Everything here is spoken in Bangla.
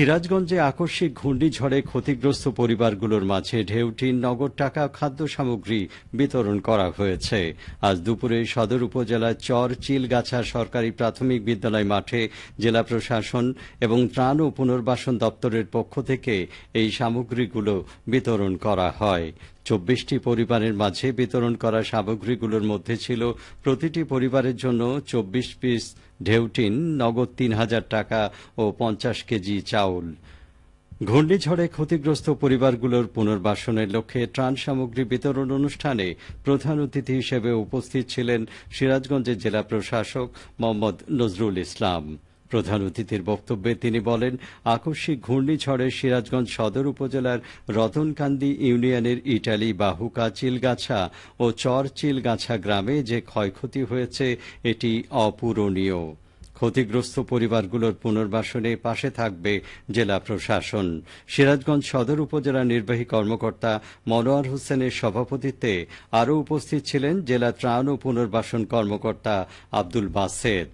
সিরাজগঞ্জে আকস্মিক ঘূর্ণিঝড়ে ক্ষতিগ্রস্ত পরিবারগুলোর মাঝে ঢেউটি নগদ টাকা, খাদ্য সামগ্রী বিতরণ করা হয়েছে। আজ দুপুরে সদর উপজেলার চর, চিলগাছা সরকারি প্রাথমিক বিদ্যালয় মাঠে জেলা প্রশাসন এবং ত্রাণ ও পুনর্বাসন দপ্তরের পক্ষ থেকে এই সামগ্রীগুলো বিতরণ করা হয়। চব্বিশটি পরিবারের মাঝে বিতরণ করা সামগ্রীগুলোর মধ্যে ছিল প্রতিটি পরিবারের জন্য চব্বিশ পিস ঢেউটিন, নগদ তিন হাজার টাকা ও পঞ্চাশ কেজি চাউল। ঘূর্ণিঝড়ে ক্ষতিগ্রস্ত পরিবারগুলোর পুনর্বাসনের লক্ষ্যে ত্রাণ সামগ্রী বিতরণ অনুষ্ঠানে প্রধান অতিথি হিসেবে উপস্থিত ছিলেন সিরাজগঞ্জের জেলা প্রশাসক মোহাম্মদ নজরুল ইসলাম। প্রধান অতিথির বক্তব্যে তিনি বলেন, আকস্মিক ঘূর্ণিঝড়ে সিরাজগঞ্জ সদর উপজেলার রতনকান্দি ইউনিয়নের ইটালি বাহুকা চিলগাছা ও চর চিলগাছা গ্রামে যে ক্ষয়ক্ষতি হয়েছে, এটি অপূরণীয়। ক্ষতিগ্রস্ত পরিবারগুলোর পুনর্বাসনে পাশে থাকবে জেলা প্রশাসন। সিরাজগঞ্জ সদর উপজেলা নির্বাহী কর্মকর্তা মনোয়ার হোসেনের সভাপতিত্বে আরও উপস্থিত ছিলেন জেলা ত্রাণ ও পুনর্বাসন কর্মকর্তা আব্দুল বাসেদ।